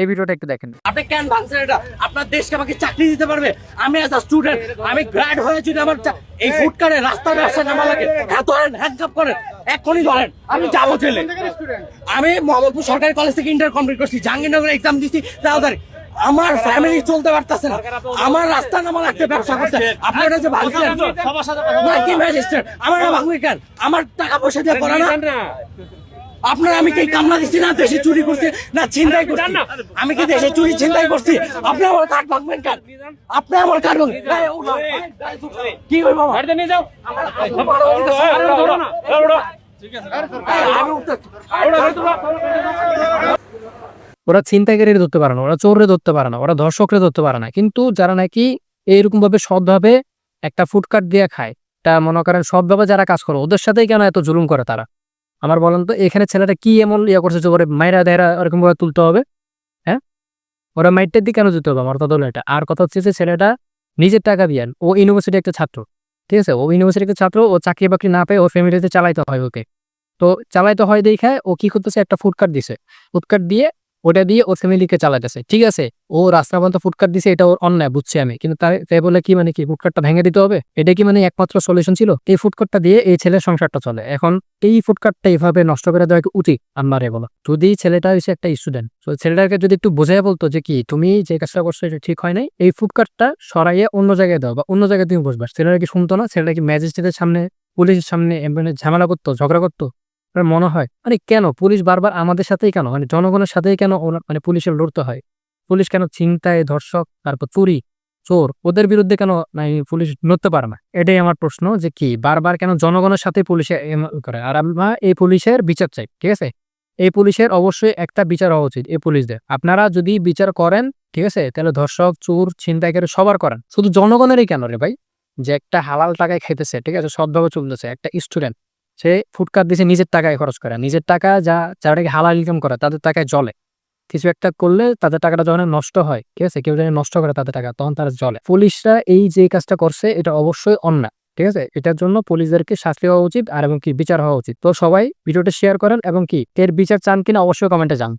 এই ভিডিওটা একটু দেখেন। আপনি কেন ভাঙছেন এটা? আপনার দেশকে আমাকে চাকরি দিতে পারবে? আমি এজ স্টুডেন্ট আমি গ্র্যাড হয়ে যদি আমার এই ফুড কারে রাস্তায় ব্যবসা নামা লাগে হ্যাঁ ধরেন হ্যান্ডকাপ করেন এক্ষুনি ধরেন আমি যাব জেলে। আমি মোহাম্মদপুর সরকারি কলেজ থেকে ইন্টার কমপ্লিট করছি জাহাঙ্গীরনগর এক্সাম দিছি তাড়াতাড়ি আমার ফ্যামিলি চলতে পারতেছে না। আমার রাস্তা নামা লাগছে ব্যবসা করতে। আপনারা যে ভাঙছেন না কি ম্যাজিস্ট্রেট আমার ভাঙবে কেন? আমার টাকা পয়সা দিয়ে করা না। আপনার আমি কি কামলা দিচ্ছি না? দেশে চুরি করছি না ছিনতাই করছি? আমি কি দেশে চুরি ছিনতাই করছি? আপনি আমার কার্ড ভাঙবেন কেন? আপনি আমার কার্ড ভাঙবেন এই, ও না, এই, এই, কি অধিকার আছে। এই, আমি উঠতে- ওরা ছিনতাইকারী ধরতে পারে না ওরা চোরে ধরতে পারে না ওরা ধর্ষকরে ধরতে পারে না। কিন্তু যারা নাকি এইরকম ভাবে সৎভাবে একটা ফুডকার্ট দিয়ে খায় তা মনে করেন সৎভাবে যারা কাজ করে ওদের সাথেই কেন এত জুলুম করে তারা? আমার বলেন তো, এখানে ছেলেটা কি এমন ইয়া করছে যে ওরে মাইরা দেয়রা ওরকম ভাবে তুলতে হবে? হ্যাঁ? ওরা মাইটের দিকে কেন যেতে হবে আমার কথা এটা? আর কথা হচ্ছে যে ছেলেটা নিজের টাকা দিয়ে ও ইউনিভার্সিটি একটা ছাত্র, ঠিক আছে? ও ইউনিভার্সিটি একটা ছাত্র, ও চাকরি বাকরি না পেয়ে ও ফ্যামিলিতে চালাইতে হয় ওকে। তো চালাইতে হয় দেখে ও কি করতেছে, একটা ফুডকার্ট দিছে। ফুডকার্ট দিয়ে ওটা দিয়ে ওর ফ্যামিলিকে চালাতেছে ঠিক আছে? ও রাস্তা পর্যন্ত ফুটকাট দিছে, এটা ওর অন্যায়, বুঝছি আমি। কিন্তু তাই তাই বলে কি মানে কি ফুটকাটটা ভেঙে দিতে হবে? এটা কি মানে একমাত্র সলিউশন ছিল? এই ফুটকাটটা দিয়ে এই ছেলের সংসারটা চলে। এখন এই ফুটকাটটা এইভাবে নষ্ট করে দেওয়া উচিত? আমারে বলো। যদি ছেলেটা হচ্ছে একটা স্টুডেন্ট তো ছেলেটাকে যদি একটু বোঝাই বলতো যে কি, তুমি যে কাজটা করছ এটা ঠিক হয় নাই, এই ফুটকাটটা সরাইয়ে অন্য জায়গায় দাও বা অন্য জায়গায় তুমি বসবা। ছেলেটা কি শুনতো না? ছেলেটা কি ম্যাজিস্ট্রেটের সামনে পুলিশের সামনে ঝামেলা করতো, ঝগড়া করতো? মনে হয় মানে কেন? পুলিশ বারবার আমাদের সাথেই কেন? মানে জনগণের সাথেই কেন মানে পুলিশের লড়তে হয়? পুলিশ কেন ছিনতাই, ধর্ষক, তারপর চুরি, চোর, ওদের বিরুদ্ধে কেন মানে পুলিশ লড়তে পারে না? এটাই আমার প্রশ্ন যে কি, বারবার কেন জনগণের সাথে পুলিশে করে? আর আমরা এই পুলিশের বিচার চাই, ঠিক আছে? এই পুলিশের অবশ্যই একটা বিচার হওয়া উচিত, এই পুলিশদের। আপনারা যদি বিচার করেন, ঠিক আছে? তাহলে ধর্ষক, চোর, ছিনতাইকারী সবার করেন। শুধু জনগণেরই কেন রে ভাই? যে একটা হালাল টাকায় খেতেছে ঠিক আছে? সৎভাবে চলতেছে, একটা স্টুডেন্ট সে ফুটকার দিছে, নিজের টাকায় খরচ করে। নিজের টাকা যা যারা হালাল ইনকাম করে, তাদের টাকায় জলে কিছু একটা করলে তাদের টাকাটা যখন নষ্ট হয়, ঠিক আছে, কেউ যেন নষ্ট করে তাদের টাকা, তখন তারা জলে পুলিশরা এই যে কাজটা করছে, এটা অবশ্যই অন্যায়, ঠিক আছে? এটার জন্য পুলিশদেরকে শাস্তি হওয়া উচিত আর এবং কি বিচার হওয়া উচিত। তো সবাই ভিডিওটা শেয়ার করেন এবং কি, এর বিচার চান কিনা, অবশ্যই কমেন্টে জান